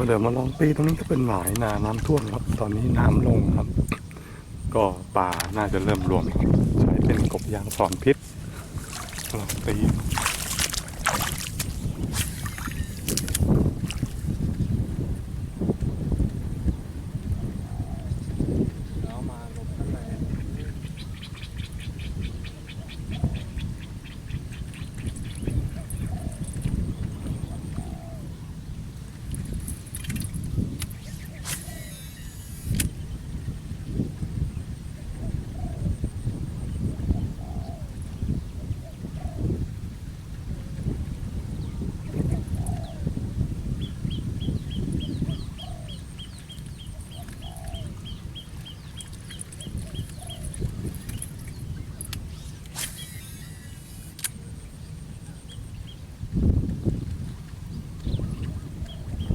ก็เดี๋ยวมาลองตีตรงนี้ก็เป็นหมายนาน้ำท่วมครับ ตอนนี้น้ำลงครับ ก็ป่าน่าจะเริ่มรวม ใช้เป็นกบยางสอนพิษลองตี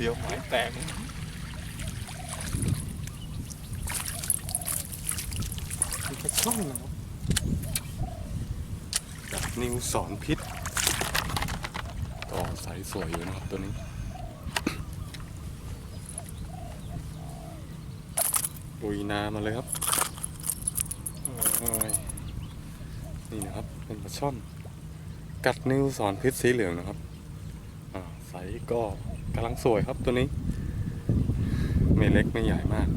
เดี๋ยวหมายแตกมีแค่ช่องนะครับกับนิวสอนพิษก็ใสายสวยอยู่นะครับตัวนี้ลุยนามาเลยครับนี่นะครับ เป็นปลาช่อน กัดนิ้วสอนพิษสีเหลืองนะครับ ใสก็กำลังสวยครับตัวนี้ ไม่เล็กไม่ใหญ่มาก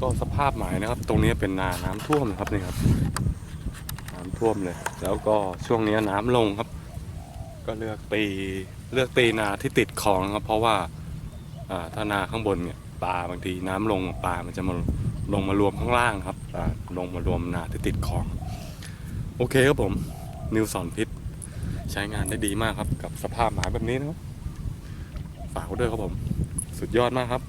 ก็สภาพหมายนะครับ ตรงนี้เป็นนาน้ำท่วมนะครับนี่ครับน้ำท่วมเลย แล้วก็ช่วงนี้น้ำลงครับ ก็เลือกตีเลือกตีนาที่ติดคลองครับ เพราะว่าถ้านาข้างบนเนี่ยปลาบางทีน้ำลงปลามันจะมาลงมารวมข้างล่างครับปลาลงมารวมนาที่ติดคลอง โอเคครับผมนิวสอนพิษ ใช้งานได้ดีมากครับ กับสภาพหมายแบบนี้นะครับ ฝากไว้ด้วยครับผม สุดยอดมากครับ